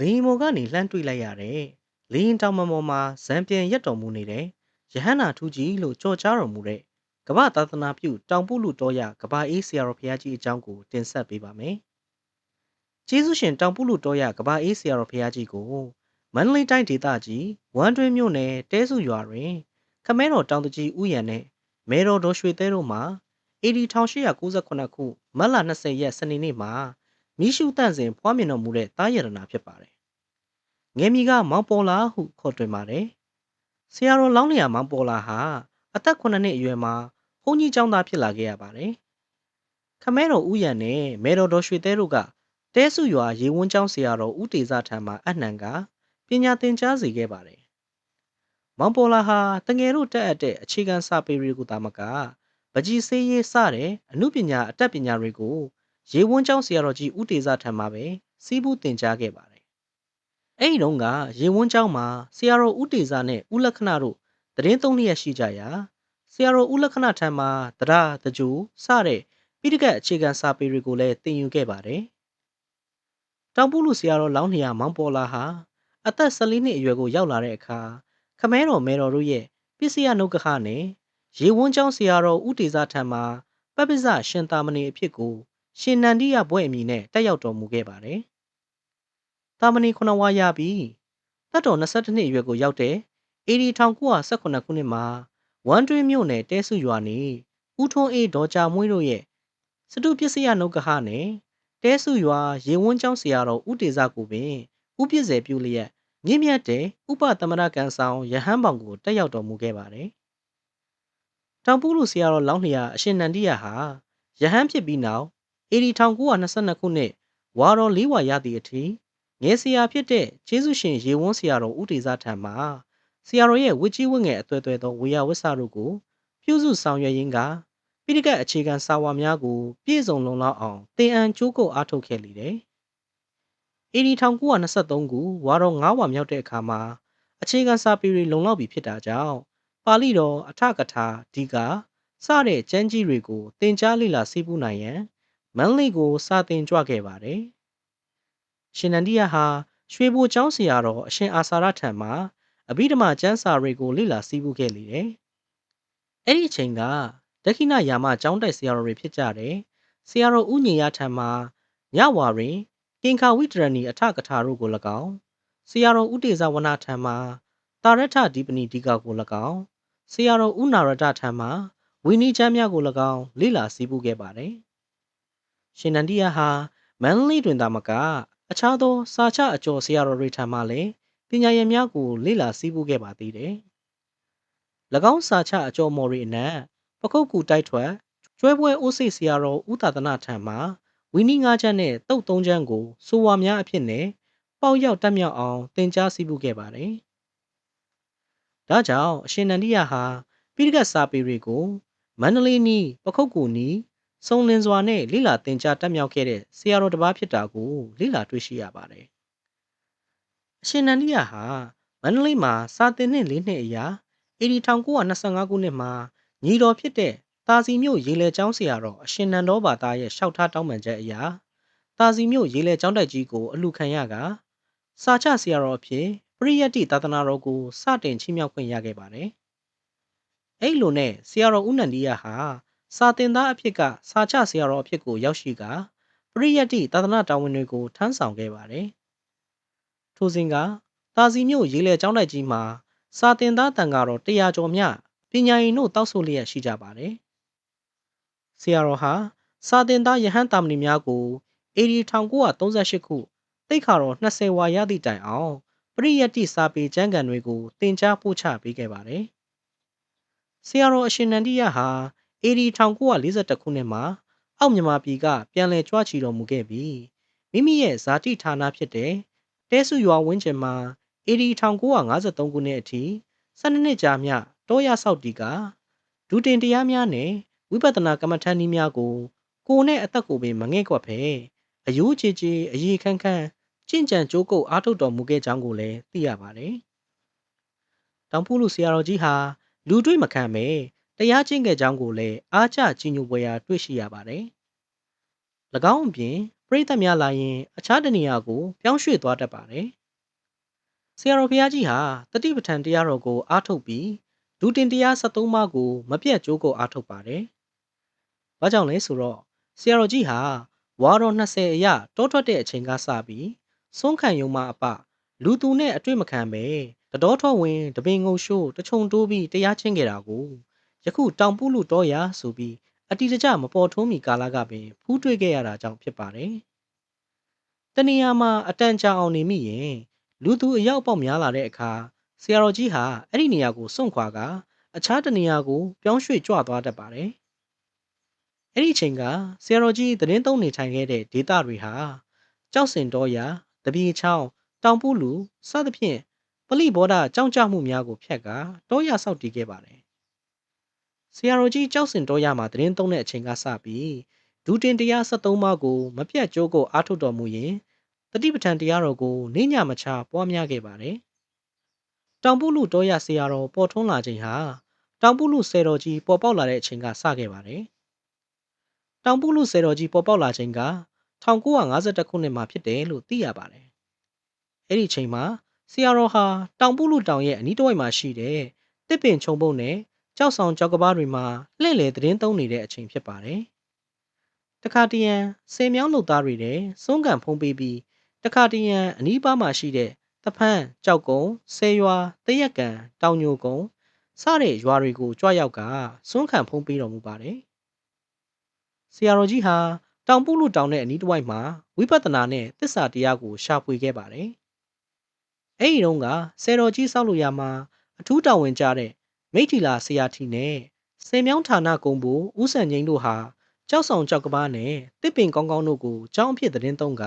လေယာဉ်ပေါ်ကနေလှမ်းတွေ့လိုက်ရတဲ့လေယာဉ်တောင်ပံပေါ်မှာဇံပြန်ရက်တော်မူနေတဲ့ယဟန္တာထူးကြီးလို့ကြော်ကြားတော်မူတဲ့ကမ္ဘာသာသနာပြုတောင်ပုလူတော်ရကဘာအေးဆရာတော်ဘုရားကြီးအကြောင်းကိုတင်ဆက်ပေးပါမယ်။ကျေးဇူးရှင်တောင်ပုလူတော်ရကဘာအေးဆရာတော်ဘုရားကြီးကိုမန္တလေးတိုင်းဒေသကြီးဝမ်းတွင်းမြို့နယ်တဲစုရွာတွင်ခမဲတော်တောင်တကြီးဥယျာဉ်နဲ့မဲတော်တော်ရွှေသဲတို့မှာ AD 1898ခုမတ်လ20ရက်စနေနေ့မှာ မိရှုတန့်စဉ်ဖွားမြင်တော်မူတဲ့တားရတနာဖြစ်ပါတယ်။ငယ်မီကမောင်ပေါ်လာဟုခေါ်တွင်ပါတယ်။ဆရာတော်လောင်းလျာမောင်ပေါ်လာဟာအသက်9နှစ်အရွယ်မှာဘုန်းကြီးကျောင်းသားဖြစ်လာခဲ့ရပါတယ်။ခမဲတော်ဥယျာဉ်နဲ့မဲတော်တော်ရွှေသဲတို့ကတဲစုရွာရေဝန်းကျောင်းဆရာတော်ဦးတေဇထံမှာအနှံကပညာသင်ကြားစေခဲ့ပါတယ်။မောင်ပေါ်လာဟာတငယ်တို့တက်အပ်တဲ့အခြေခံစာပေတွေကိုသာမကပကြီးစေးရေးစတဲ့အမှုပညာအတတ်ပညာတွေကို ရေဝန်းကျောင်းဆရာတော်ကြီးဦးတေဇထံမှာပဲစီးပူးသင်ကြားခဲ့ပါတယ်။အဲ့ဒီတုန်းကရေဝန်းကျောင်းမှာဆရာတော်ဦးတေဇနဲ့ဦးလက္ခဏတို့တရင်သုံးလျက်ရှိကြရာဆရာတော်ဦးလက္ခဏထံမှာတရားတကြူစတဲ့ပိဋကတ်အခြေခံစာပေတွေကိုလည်းသင်ယူခဲ့ပါတယ်။တောင်ပုလူဆရာတော်လောင်းနေရမောင်ပေါ်လာဟာအသက်14နှစ်အရွယ်ကိုရောက်လာတဲ့အခါခမဲတော်မဲတော်တို့ရဲ့ပစ္စယနုတ်ကခနဲ့ရေဝန်းကျောင်းဆရာတော်ဦးတေဇထံမှာပပ္ပဇရှင်သာမဏေအဖြစ်ကို ရှင်နန္ဒီယဘွဲ့အမည်နဲ့တက်ရောက်တော်မူခဲ့ပါတယ်။တာမဏေခုနဝါရပြီးတက်တော်22နှစ်အရွယ်ကိုရောက်တဲ့ AD 1918ခုနှစ်မှာဝမ်တွင်းမြို့နယ်တဲစုရွာနေဦးထွန်းအေးဒေါ်ကြမွေးတို့ရဲ့စတုပစ္စယနုတ်ကဟနဲ့တဲစုရွာရေဝန်းကျောင်းဆရာတော်ဦးတေဇကိုပင်ဥပြည့်စေပြုလျက်မြင့်မြတ်တဲ့ဥပသမရကန်ဆောင်ယဟန်ပေါင်ကိုတက်ရောက်တော်မူခဲ့ပါတယ်။တောင်ပူလူဆရာတော်လောင်းလျာအရှင်နန္ဒီယာဟာယဟန်ဖြစ်ပြီးနောက် AD 1922ခုနှစ်ဝါတော်လေးဝါရသည့်အထိငယ်ဆရာဖြစ်တဲ့ကျေးဇူးရှင်ရေဝန်းဆရာတော်ဦးတေဇထံမှာဆရာတော်ရဲ့ဝစ်ကြီးဝတ်ငယ်အသွဲသွဲသောဝေယဝစ္စတို့ကိုပြုစုဆောင်ရွက်ရင်းကပိဋကတ်အခြေခံစာဝါများကိုပြည့်စုံလုံလောက်အောင်တင်အန်ကျိုးကုတ်အားထုတ်ခဲ့လေတယ်။ AD 1923ခုဝါတော်9ဝါမြောက်တဲ့အခါမှာအခြေခံစာပေတွေလုံလောက်ပြီဖြစ်တာကြောင့်ပါဠိတော်အထကထာဒီကာစတဲ့ကျမ်းကြီးတွေကိုသင်ကြားလေ့လာစိတ်ပူနိုင်ရန် မန်းလေးကိုစာသင်ကြွခဲ့ပါတယ်။ရှင်နန္ဒီယာဟာရွှေဘိုကျောင်းဆရာတော်အရှင်အာစာရထံမှာအဘိဓမ္မာကျမ်းစာတွေကိုလေ့လာစီးပူးခဲ့လေတယ်။အဲ့ဒီအချိန်ကဒက္ခိဏယာမကျောင်းတိုက်ဆရာတော်တွေဖြစ်ကြတယ်။ဆရာတော်ဥညင်ရထံမှာညဝါတွင်ကင်္ခာဝိတရဏီအထကထာတို့ကို၎င်းဆရာတော်ဥတေဇဝနထံမှာတာရထဒီပဏိဒီကာကို၎င်းဆရာတော်ဥနာရတထံမှာဝီနီချမ်းများကို၎င်းလေ့လာစီးပူးခဲ့ပါတယ်။ ရှင်နန္ဒီယာဟာမန်လေးတွင်သာမက အခြားသော စာချအကျော်ဆရာတော်တွေထံမှလည်းပညာရည်များကို လေ့လာစည်းပူးခဲ့ပါသေးတယ်။၎င်းစာချအကျော်မော်ရီအနက်ပခုတ်ကူတိုက်ထွက်ကျွဲပွဲအိုးစိတ်ဆရာတော်ဦးသာသနာထံမှဝီနီငါးချမ်းနဲ့တုတ်သုံးချမ်းကိုစိုးဝါများအဖြစ်နဲ့ပေါက်ရောက်တက်မြောက်အောင်သင်ကြားစည်းပူးခဲ့ပါတယ်။ဒါကြောင့်အရှင်နန္ဒီယာဟာပိဋကတ်စာပေတွေကိုမန္တလေးနီးပခုတ်ကူနီး စုံလင်စွာနဲ့လိလာတင်ကြားတက်မြောက်ခဲ့တဲ့ဆရာတော်တစ်ပါးဖြစ်တာကိုလိလာတွေ့ရှိရပါတယ်။အရှင်နန္ဒီယာဟာမန္တလေးမှာစာသင်နှစ်၄နှစ်အရာအေဒီ1925ခုနှစ်မှာညီတော်ဖြစ်တဲ့တာစီမြို့ရေလေကျောင်းဆရာတော်အရှင်နန္ဒောဘာသားရဲ့လျှောက်ထားတောင်းပန်ချက်အရာတာစီမြို့ရေလေကျောင်းတိုက်ကြီးကိုအလှခံရကစာချဆရာတော်အဖြစ်ပရိယတ်တိသာသနာတော်ကိုစတင်ချီးမြှောက်ခွင့်ရခဲ့ပါတယ်။အဲ့လိုနဲ့ဆရာတော်ဦးနန္ဒီယာဟာ စာတင်သားအဖြစ်ကစာချဆရာတော်အဖြစ်ကိုရောက်ရှိကပရိယတ်တိသာသနာတာဝန်တွေကိုထမ်းဆောင်ခဲ့ပါတယ်။ထိုစဉ်ကတာစီမြို့ရေလေကျောင်းတိုက်ကြီးမှာစာတင်သားတန်ကတော့100ကျော်မြပညာရင်တို့တောက်ဆိုလျက်ရှိကြပါတယ်။ဆရာတော်ဟာစာတင်သားယဟန်တာမဏိများကို AD 1938ခုတိတ်ခါတော်20ဝါရသည့်တိုင်အောင်ပရိယတ်တိစာပေကျမ်းဂန်တွေကိုသင်ကြားပို့ချပေးခဲ့ပါတယ်။ဆရာတော်အရှင်နန္ဒီယဟာ AD 1942ခုနှစ်မှာ အောက်မြန်မာပြည်က ပြန်လည်ကြွချီတော်မူခဲ့ပြီးမိမိရဲ့ဇာတိဌာနဖြစ်တဲ့တဲစုရွာဝင်းကျင်မှာ AD 1953ခုနှစ်အထိ12နှစ်ကြာမြတောရဆောက်တီကဒူတင်တရားများနဲ့ဝိပဿနာကမ္မထန်နည်းများကို ကိုနဲ့အသက်ကိုပင်မငဲ့ကွက်ဖဲအယိုးချေချေအရေးခန်းခန်းကြင်ကြံကြိုးကုပ်အားထုတ်တော်မူခဲ့ကြောင်းကိုလည်းသိရပါတယ်။တောင်ဖူးလူဆရာတော်ကြီးဟာလူတွေ့မခံပဲ တရားကျင့်ခဲ့ကြောင်းကိုလည်းအားကျကြီးညိုပွဲရာတွေ့ရှိရပါတယ်။၎င်းအပြင်ပပရိသတ်များလာရင် အခြားတနေရာကိုပြောင်းရွှေ့သွားတတ်ပါတယ်ဆရာတော်ဘုရားကြီးဟာတတိပဋ္ဌာန်တရားတော်ကိုအားထုတ်ပြီးဒုတင်တရား73ပါးကိုမပြတ်ကြိုးကိုအားထုတ်ပါတယ်။ဘာကြောင့်လဲဆိုတော့ဆရာတော်ကြီးဟာဝါတော်20အရတောထွက်တဲ့အချိန်ကစပြီးဆုံးခံယုံမှအပလူသူနဲ့အတွေ့မခံပဲတတော်ထောဝင်တပင်ငုံရှိုးတချုံတိုးပြီးတရားချင်းခဲ့တာကို ယခုတောင်ပုလူတော်ရဆိုပြီးအတိတကျမပေါ်ထုံးမီကာလကပင်ဖူးတွေ့ခဲ့ရတာကြောင့်ဖြစ်ပါတယ်။တနေရာမှာအတန်ကြာအောင်နေမိရင်လူသူအရောက်ပေါက်များလာတဲ့အခါဆရာတော်ကြီးဟာအဲ့ဒီနေရာကိုစွန့်ခွာကအခြားတနေရာကိုပြောင်းရွှေ့ကြွသွားတတ်ပါတယ်။အဲ့ဒီအချိန်ကဆရာတော်ကြီးသတင်းသုံးနေထိုင်ခဲ့တဲ့ဒေသတွေဟာကြောက်စင်တော်ရာတပြေချောင်းတောင်ပုလူစသဖြင့်ပလိဘောဓကြောင်းကြမှုများကိုဖျက်ကတောရဆောက်တည်ခဲ့ပါတယ်။ ဆရာတော်ကြီးကြောက်စင်တော်ရမှာသတင်းသုံးတဲ့အချိန်ကစပြီးဒူတင်တရား73ပါးကိုမပြတ်ကြိုးကိုအားထုတ်တော်မူရင်တတိပဋ္ဌာန်တရားတော်ကိုနေညမချပွားများခဲ့ပါတယ်။တောင်ပုလူတော်ရဆရာတော်ပေါ်ထွန်းလာခြင်းဟာတောင်ပုလူဆယ်တော်ကြီးပေါ်ပေါက်လာတဲ့အချိန်ကစခဲ့ပါတယ်။တောင်ပုလူဆယ်တော်ကြီးပေါ်ပေါက်လာခြင်းက1952ခုနှစ်မှာဖြစ်တယ်လို့သိရပါတယ်။အဲ့ဒီအချိန်မှာဆရာတော်ဟာတောင်ပုလူတောင်ရဲ့အနီးတစ်ဝိုက်မှာရှိတဲ့တစ်ပင်ခြုံပုံနဲ့ ကြောက်ဆောင်ကြောက်ကဘာတွေမှာလှည့်လည်သတင်းသုံးနေတဲ့အချိန်ဖြစ်ပါတယ်။တခါတရံဆယ်မြောင်းလုပ်သားတွေတဲ့စွန့်ကန်ဖုံးပေးပြီးတခါတရံအနီးပါးမှာရှိတဲ့တဖန်းကြောက်ကုံဆဲရွာတရက်ကန်တောင်ညိုကုံစတဲ့ရွာတွေကိုကြွရောက်ကစွန့်ခံဖုံးပေးတော်မူပါတယ်။ဆရာတော်ကြီးဟာတောင်ပုလူတောင်တဲ့အနီးတစ်ဝိုက်မှာဝိပဿနာနဲ့သစ္စာတရားကိုရှာဖွေခဲ့ပါတယ်။အဲဒီတုန်းကဆယ်တော်ကြီးဆောက်လို့ရမှာအထူးတာဝန်ကျတဲ့ မိထီလာဆရာထီနဲ့စေမြောင်းဌာနကုံဘူဦးစံငိမ့်တို့ဟာကြောက်ဆောင်ကြောက်ကပားနဲ့တစ်ပင်ကောင်းကောင်းတို့ကိုကြောင်းအဖြစ်သတင်းသုံးက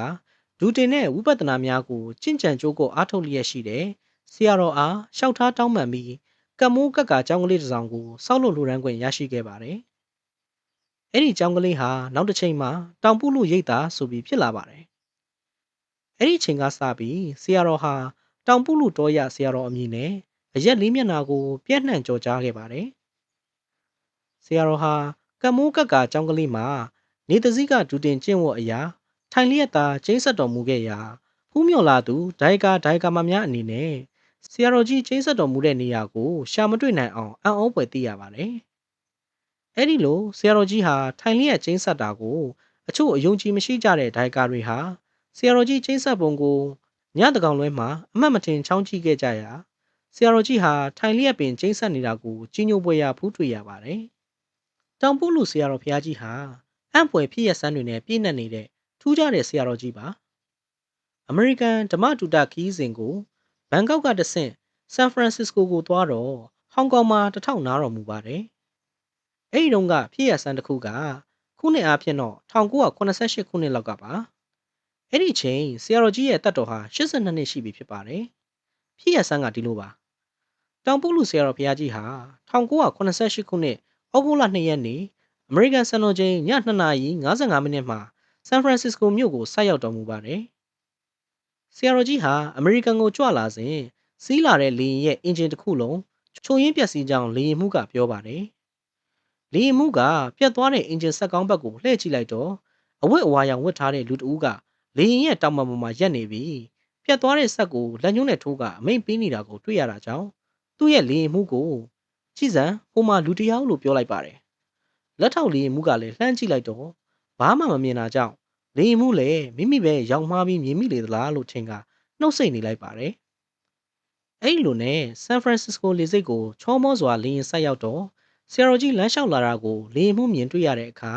ဒူတင်တဲ့ဝိပဿနာများကိုကျင့်ကြံကြိုးကိုအားထုတ်လျက်ရှိတဲ့ဆရာတော်အားလျှောက်ထားတောင်းပန်ပြီးကမ္မိုးကက်ကကျောင်းကလေးတစ်စောင်ကိုစောက်လို့လူရန်ခွင့်ရရှိခဲ့ပါတယ်။အဲ့ဒီကျောင်းကလေးဟာနောက်တစ်ချိန်မှာတောင်ပုလူရိတ်တာဆိုပြီးဖြစ်လာပါတယ်။အဲ့ဒီချိန်ကစပြီးဆရာတော်ဟာတောင်ပုလူတော်ရဆရာတော်အမည်နဲ့ အရက်လေးမျက်နှာကိုပြန့်နှံ့ကြော်ကြားခဲ့ပါတယ်။ဆရာတော်ဟာကမ္မိုးကက်ကကျောင်းကလေးမှာနေတစည်းကဒူတင်ကျင့်ဝတ်အရာ ထိုင်လျက်သာကျိန်းဆက်တော်မူခဲ့ရာဖူးမြော်လာသူဒိုင်ကာဒိုင်ကာမများအနေနဲ့ဆရာတော်ကြီးကျိန်းဆက်တော်မူတဲ့နေရာကိုရှာမတွေ့နိုင်အောင်အံ့ဩဖွယ်သိရပါတယ်။အဲဒီလိုဆရာတော်ကြီးဟာထိုင်လျက်ကျိန်းဆက်တာကိုအချို့အယုံကြည်မရှိကြတဲ့ဒိုင်ကာတွေဟာဆရာတော်ကြီးကျိန်းဆက်ပုံကိုညတကောင်လွဲမှာအမှတ်မတင်ချောင်းကြည့်ခဲ့ကြရာ ဆရာတော်ကြီးဟာထိုင်လျက်ပင်ကျိန်းဆက်နေတာကိုကြီးညိုပွဲရဖူးတွေ့ရပါတယ်။တောင်ပုလူဆရာတော်ဘုရားကြီးဟာအံ့ဖွယ်ဖြစ်ရဆန်းတွေနဲ့ပြည့်နှက်နေတဲ့ထူးခြားတဲ့ဆရာတော်ကြီးပါအမေရိကန်ဓမ္မတူတာခီးစဉ်ကိုဘန်ကောက်ကတဆင့်ဆန်ဖရန်စစ္စကိုကိုသွားတော့ဟောင်ကောင်မှာတထောက်နားတော်မူပါတယ်အဲ့ဒီတုန်းကဖြစ်ရဆန်းတစ်ခုကခုနှစ်အားဖြင့်တော့1988ခုနှစ်လောက်ကပါအဲ့ဒီချိန်ဆရာတော်ကြီးရဲ့တက်တော်ဟာ82နှစ်ရှိပြီဖြစ်ပါတယ်ဖြစ်ရဆန်းကဒီလိုပါ တောင်ပုလူဆရာတော်ဘုရားကြီးဟာ1988ခုနှစ်ဩဂုတ်လ2ရက်နေ့အမေရိကန်စံတော်ချိန်ည2နာရီ55မိနစ်မှာဆန်ဖရန်စစ္စကိုမြို့ကိုဆိုက်ရောက်တော်မူပါတယ်။ဆရာတော်ကြီးဟာအမေရိကန်ကိုကြွလာစဉ်စီးလာတဲ့လေယာဉ်ရဲ့အင်ဂျင်တစ်ခုလုံးချုံရင်းပျက်စီးကြောင်းလေယာဉ်မှုကပြောပါတယ်။လေယာဉ်မှုကပြတ်သွားတဲ့အင်ဂျင်ဆက်ကောင်းဘက်ကိုလှည့်ကြည့်လိုက်တော့အဝတ်အဝါရောင်ဝတ်ထားတဲ့လူတဦးကလေယာဉ်ရဲ့တောင်ပံပေါ်မှာရက်နေပြီးပြတ်သွားတဲ့ဆက်ကိုလက်ညှိုးနဲ့ထိုးကအမိန်ပေးနေတာကိုတွေ့ရတာကြောင့် သူ့ရဲ့လေယာဉ်မှုကိုကြည်စံဟိုမှာလူတယောက်လို့ပြောလိုက်ပါတယ်။လက်ထောက်လေယာဉ်မှုကလည်းလှမ်းကြည့်လိုက်တော့ဘာမှမမြင်တာကြောင့်လေရင်မှုလည်းမိမိပဲရောက်မှားပြီးမြင်မိလေသလားလို့ထင်ကနှုတ်ဆက်နေလိုက်ပါတယ်။အဲ့လိုနဲ့ဆန်ဖရန်စစ္စကိုလေဆိပ်ကိုချောမောစွာလေရင်ဆက်ရောက်တော့ဆရာတော်ကြီးလမ်းလျှောက်လာတာကိုလေရင်မှုမြင်တွေ့ရတဲ့အခါ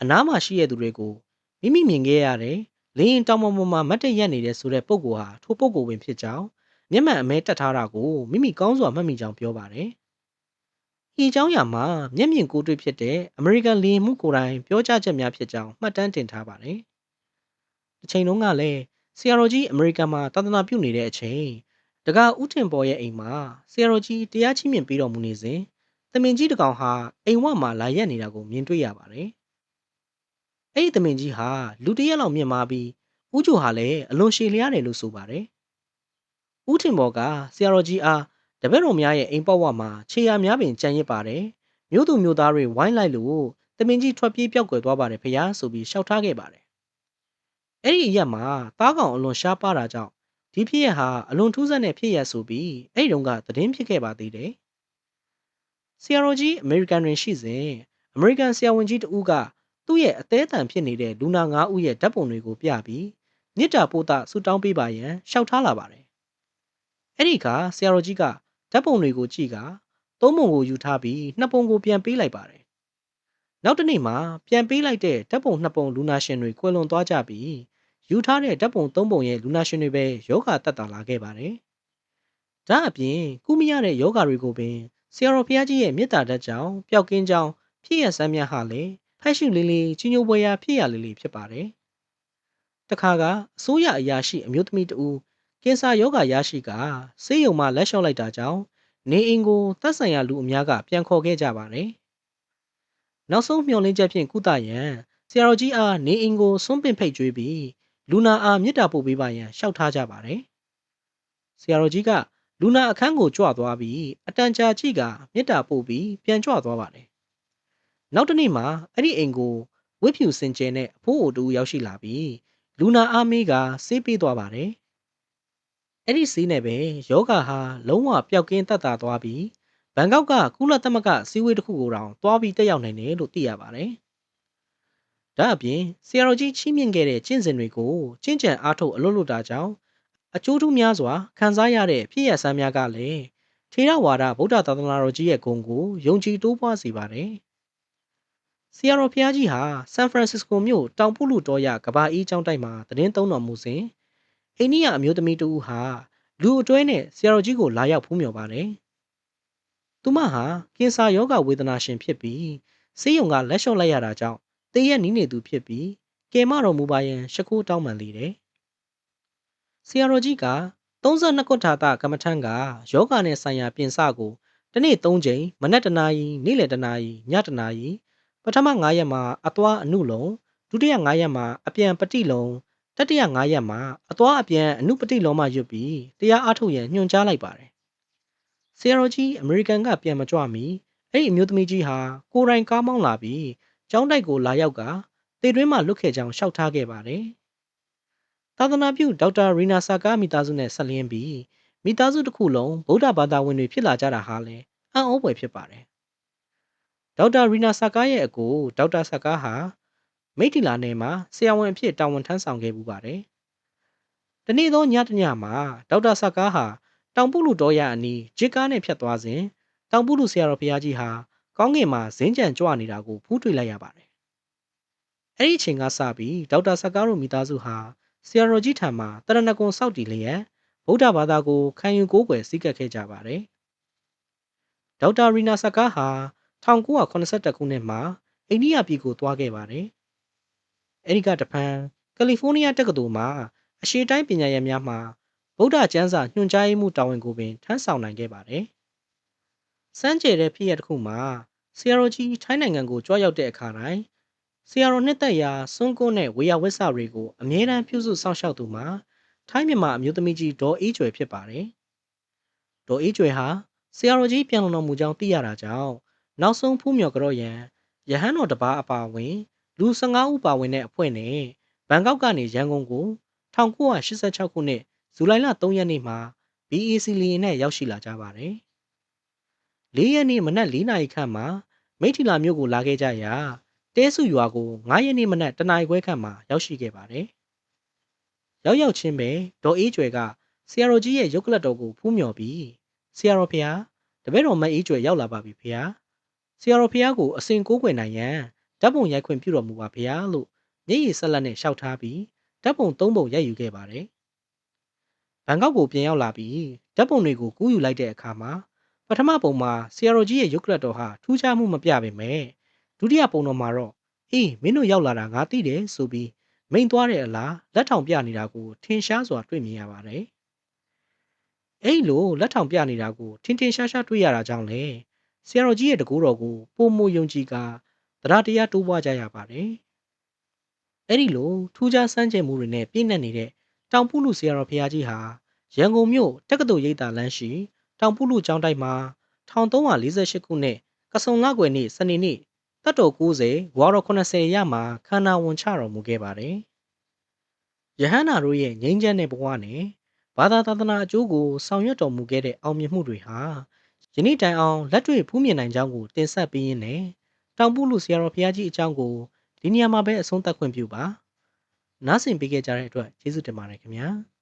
အနားမှာရှိတဲ့သူတွေကိုမိမိမြင်ခဲ့ရတယ်လေရင်တောင်ပေါ်မှာမတ်တရက်နေတဲ့ဆိုတဲ့ပုံကောဟာထိုပုံကောဝင်ဖြစ်ကြောင်း မျက်မှန်အမဲတက်ထားတာကိုမိမိကောင်းစွာမှတ်မိကြောင်းပြောပါတယ်။ဤเจ้าရာမှာမျက်မြင်ကိုတွေ့ဖြစ်တဲ့အမေရိကန်လေယာဉ်မှုကိုယ်တိုင်ပြောကြားချက်များဖြစ်ကြောင်းမှတ်တမ်းတင်ထားပါတယ်။တစ်ချိန်လုံးကလည်းဆီယာရိုကြီးအမေရိကန်မှာတာသနာပြုနေတဲ့အချိန်တကားဥတင်ပေါ်ရဲ့အိမ်မှာဆီယာရိုကြီးတရားချင်းမြင်ပြီးတော်မူနေစဉ်သမင်ကြီးတကောင်ဟာအိမ်ဝမှာလာရက်နေတာကိုမြင်တွေ့ရပါတယ်။အဲ့ဒီသမင်ကြီးဟာလူတရက်လောက်မြင်မာပြီးဥကြိုဟာလည်းအလွန်ရှည်လျားတယ်လို့ဆိုပါတယ်။ ဥတင်ပေါ်ကဆီယာရိုကြီးအားတပည့်တော်များရဲ့အိမ်ပေါက်ဝမှာခြေရာများပင်ကြံရစ်ပါတယ်မြို့သူမြို့သားတွေဝိုင်းလိုက်လို့တမင်ကြီးထွက်ပြေးပြောက်ကွယ်သွားပါတယ်ဖះဆိုပြီးရှောက်ထားခဲ့ပါတယ်အဲ့ဒီအရက်မှာသားကောင်အလွန်ရှားပါတာကြောင့်ဒီဖြစ်ရက်ဟာအလွန်ထူးဆန်းတဲ့ဖြစ်ရက်ဆိုပြီးအဲ့ဒီတုန်းကသတင်းဖြစ်ခဲ့ပါသေးတယ်။ဆီယာရိုကြီးအမေရိကန်တွင်ရှိစဉ်အမေရိကန်ဆရာဝန်ကြီးတဦးကသူ့ရဲ့အသေးအတန်ဖြစ်နေတဲ့လူနာ9ဦးရဲ့ဓာတ်ပုံတွေကိုပြပြီးမြစ်တာပို့တာဆူတောင်းပေးပါရန်ရှောက်ထားလာပါတယ်။ အဲ့ဒီကဆရာတော်ကြီးကဓာတ်ပုံတွေကိုကြည့်ကသုံးပုံကိုယူထားပြီးနှစ်ပုံကိုပြန်ပေးလိုက်ပါတယ်။နောက်တစ်နေ့မှာပြန်ပေးလိုက်တဲ့ဓာတ်ပုံနှစ်ပုံလူနာရှင်တွေကွယ်လွန်သွားကြပြီးယူထားတဲ့ဓာတ်ပုံသုံးပုံရဲ့လူနာရှင်တွေပဲယောဂတက်တာလာခဲ့ပါတယ်။ဒါအပြင်ကုမရတဲ့ယောဂတွေကိုပင်ဆရာတော်ဘုရားကြီးရဲ့မေတ္တာဓာတ်ကြောင့်ပျောက်ကင်းကြောင်းဖြစ်ရဆမ်းမြတ်ဟာလည်းဖက်ရှိလေးလေးချင်းညိုပွဲရာဖြစ်ရလေးလေးဖြစ်ပါတယ်။တခါကအစိုးရအရာရှိအမျိုးသမီးတဦး ကင်ဆာယောဂရရှိကဆေးရုံမှာလက်လျှော့လိုက်တာကြောင့်နေအိမ်ကိုသက်ဆိုင်ရာလူအများကပြန်ခေါ်ခဲ့ကြပါတယ်။နောက်ဆုံးမျှော်လင့်ချက်ဖြင့်ကုသရန်ဆရာတော်ကြီးအားနေအိမ်ကိုစွန့်ပင့်ဖိတ်ကြွေးပြီးလူနာအားမေတ္တာပို့ပေးပါရန်လျှောက်ထားကြပါတယ်။ဆရာတော်ကြီးကလူနာအခန်းကိုကြွသွားပြီးအတန်ကြာကြည့်ကမေတ္တာပို့ပြီးပြန်ကြွသွားပါတယ်။နောက်တစ်နေ့မှာအဲ့ဒီအိမ်ကိုဝိဖြူစင်ကျဲနဲ့အဖိုးအိုတူရောက်ရှိလာပြီးလူနာအားမေးကဆေးပေးသွားပါတယ်။ အဲ့ဒီဆေးနဲ့ပဲယောဂဟာလုံးဝပျောက်ကင်းသက်သာသွားပြီးဘန်ကောက်ကကုလသမဂ္ဂစည်းဝေးတစ်ခုကိုတောင်တွားပြီးတက်ရောက်နိုင်တယ်လို့သိရပါတယ်။ဒါအပြင်ဆရာတော်ကြီးချီးမြှင့်ခဲ့တဲ့ကျင့်စဉ်တွေကိုကျင့်ကြံအားထုတ်အလွတ်လွတ်တာကြောင့်အကျိုးထူးများစွာခံစားရတဲ့ဖြစ်ရဆန်းများကလည်းထေရဝါဒဗုဒ္ဓသာသနာတော်ကြီးရဲ့ဂုဏ်ကိုယုံကြည်တိုးပွားစေပါတယ်။ဆရာတော်ဘုရားကြီးဟာဆန်ဖရန်စစ္စကိုမြို့တောင်ပုလူတော်ရကဘာအီးကျောင်းတိုက်မှာသတင်းသုံးတော်မူစဉ် အိန္ဒိယအမျိုးသမီးတဦးဟာလူအတွဲနဲ့ဆရာတော်ကြီးကိုလာရောက်ဖူးမြော်ပါတယ်။သူမဟာကင်ဆာယောဂဝေဒနာရှင်ဖြစ်ပြီးဆေးရုံကလက်လျှော့လိုက်ရတာကြောင့်တည့်ရက်နီးနေသူဖြစ်ပြီးကယ်မတော်မူပါရန်ရှ िख ိုးတောင်းပန်လေတယ်။ဆရာတော်ကြီးက32ခုထာတာကမ္မထံကယောဂနဲ့ဆိုင်ရာပြင်စကိုတစ်နေ့3ချိန်မနက်တနာရီနေ့လယ်တနာရီညတနာရီပထမ9ရက်မှာအသွားအနုလုံးဒုတိယ9ရက်မှာအပြန်ပတိလုံး တတိယ9ရက်မှာအသွားအပြန်အနုပတိလုံးမှရွတ်ပြီးတရားအားထုတ်ရန်ညွှန်ကြားလိုက်ပါတယ်။ဆရာတော်ကြီးအမေရိကန်ကပြန်မကြွမီအဲ့ဒီအမျိုးသမီးကြီးဟာကိုယ်တိုင်ကားမောင်းလာပြီးကျောင်းတိုက်ကိုလာရောက်ကတေတွင်းမှလွတ်ခဲ့ကြောင်းရှောက်ထားခဲ့ပါတယ်။သာသနာပြုဒေါက်တာရီနာဆာကာမိသားစုနဲ့ဆက်လျင်းပြီးမိသားစုတစ်ခုလုံးဗုဒ္ဓဘာသာဝင်တွေဖြစ်လာကြတာဟာလည်းအံ့ဩဖွယ်ဖြစ်ပါတယ်။ဒေါက်တာရီနာဆာကာရဲ့အကိုဒေါက်တာဆာကာဟာ မိထီလာနယ်မှာဆရာဝန်အဖြစ်တာဝန်ထမ်းဆောင်ခဲ့ပူပါတယ်။တနေ့သောညတညမှာဒေါက်တာဆာကာဟာတောင်ပုလူတော်ရအနီးဂျစ်ကားနဲ့ဖြတ်သွားစဉ်တောင်ပုလူဆရာတော်ဘုရားကြီးဟာကောင်းကင်မှာဇင်းကြံကြွနေတာကိုဖူးတွေ့လိုက်ရပါတယ်။အဲ့ဒီအချိန်ကစပြီးဒေါက်တာဆာကာတို့မိသားစုဟာဆရာတော်ကြီးထံမှာတရဏဂုံစောက်တည်လျက်ဗုဒ္ဓဘာသာကိုခံယူကိုးကွယ်စည်းကပ်ခဲ့ကြပါတယ်။ဒေါက်တာရီနာဆာကာဟာ1982ခုနှစ်မှာအိန္ဒိယပြည်ကိုသွားခဲ့ပါတယ်။ အဲဒီကတဖန်ကယ်လီဖိုးနီးယားတက္ကသိုလ်မှာအရှေ့တိုင်းပညာရပ်များမှာဗုဒ္ဓကျမ်းစာညွှန်ကြားရေးမှုတာဝန်ကိုပင်ထမ်းဆောင်နိုင်ခဲ့ပါတယ်။စမ်းကြဲတဲ့ဖြစ်ရပ်တစ်ခုမှာဆရာတော်ကြီးထိုင်းနိုင်ငံကိုကြွရောက်တဲ့အခါတိုင်းဆရာတော်နှစ်သက်ရာစွန်းကုန်းနဲ့ဝေယဝက်ဆတွေကိုအမြဲတမ်းပြုစုစောင့်ရှောက်သူမှာထိုင်းမြန်မာအမျိုးသမီးကြီးဒေါ်အေးကျွယ်ဖြစ်ပါတယ်။ဒေါ်အေးကျွယ်ဟာဆရာတော်ကြီးပြန်လုံတော်မူကြောင်းသိရတာကြောင့်နောက်ဆုံးဖူးမြော်ကြော့ရန်ရဟန်းတော်တပါအပါဝင် လူ15ဦးပါဝင်တဲ့အဖွဲ့နဲ့ဘန်ကောက်ကနေရန်ကုန်ကို1986ခုနှစ်ဇူလိုင်လ3ရက်နေ့မှာ BAC လီရင်နဲ့ရောက်ရှိလာကြပါတယ်။၄ရက်နေ့မနက်၄နာရီခန့်မှာမိထီလာမြို့ကိုလာခဲ့ကြရာတဲစုရွာကို9ရက်နေ့မနက်တနာရီခွဲခန့်မှာရောက်ရှိခဲ့ပါတယ်။ရောက်ရောက်ချင်းပဲဒေါ်အေးကျွယ်ကဆရာတော်ကြီးရဲ့ရုပ်ကလတ်တော်ကိုဖူးမြော်ပြီးဆရာတော်ဖျားတပည့်တော်မအေးကျွယ်ရောက်လာပါပြီဖျားဆရာတော်ဖျားကိုအစဉ်ကိုးကွယ်နိုင်ရန် ဓာတ်ပုံရိုက်ခွင့်ပြုတော်မူပါဖျားလို့မျက်ရည်ဆက်လက်နဲ့ရှောက်ထားပြီးဓာတ်ပုံ၃ပုံရိုက်ယူခဲ့ပါတယ်။ဘန်ကောက်ကိုပြန်ရောက်လာပြီးဓာတ်ပုံတွေကိုကူးယူလိုက်တဲ့အခါမှာပထမပုံမှာဆရာတော်ကြီးရဲ့ရုပ်ကလတ်တော်ဟာထူးခြားမှုမပြပေမဲ့ဒုတိယပုံတော်မှာတော့အေးမင်းတို့ရောက်လာတာငါသိတယ်ဆိုပြီးမိန်သွားတဲ့အလားလက်ထောင်ပြနေတာကိုထင်ရှားစွာတွေ့မြင်ရပါတယ်။အဲ့လိုလက်ထောင်ပြနေတာကိုထင်ထင်ရှားရှားတွေ့ရတာကြောင့်လေဆရာတော်ကြီးရဲ့တကူတော်ကိုပုံမယုံကြည်က တရားတရားတိုးပွားကြရပါတယ်။အဲ့ဒီလိုထူးခြားစမ်းကြယ်မှုတွေနဲ့ပြည့်နှက်နေတဲ့တောင်ပုလူဆရာတော်ဘုရားကြီးဟာရန်ကုန်မြို့တက္ကသိုလ်ရိပ်သာလမ်းရှိတောင်ပုလူကျောင်းတိုက်မှာ1348ခုနှစ်ကဆုံလကွယ်နေ့စနေနေ့တတ်တော်90ဝါတော်80ရမှာခန္ဓာဝန်ချတော်မူခဲ့ပါတယ်ယဟန္တာတို့ရဲ့ငြိမ်းချမ်းတဲ့ဘဝနဲ့ဘာသာသာသနာအကျိုးကိုဆောင်ရွက်တော်မူခဲ့တဲ့အောင်မြင်မှုတွေဟာယနေ့တိုင်အောင်လက်တွေ့ဖူးမြင်နိုင်ကြောင်းကိုတင်ဆက်ပေးရင်းနဲ့ တောင်ပုလူဆရာတော်ဘုရားကြီးအကြောင်းကိုဒီနေရာမှာပဲအဆုံးသတ်ခွင့်ပြုပါနားဆင်ပေးခဲ့ကြတဲ့အတွက်ကျေးဇူးတင်ပါတယ်ခင်ဗျာ။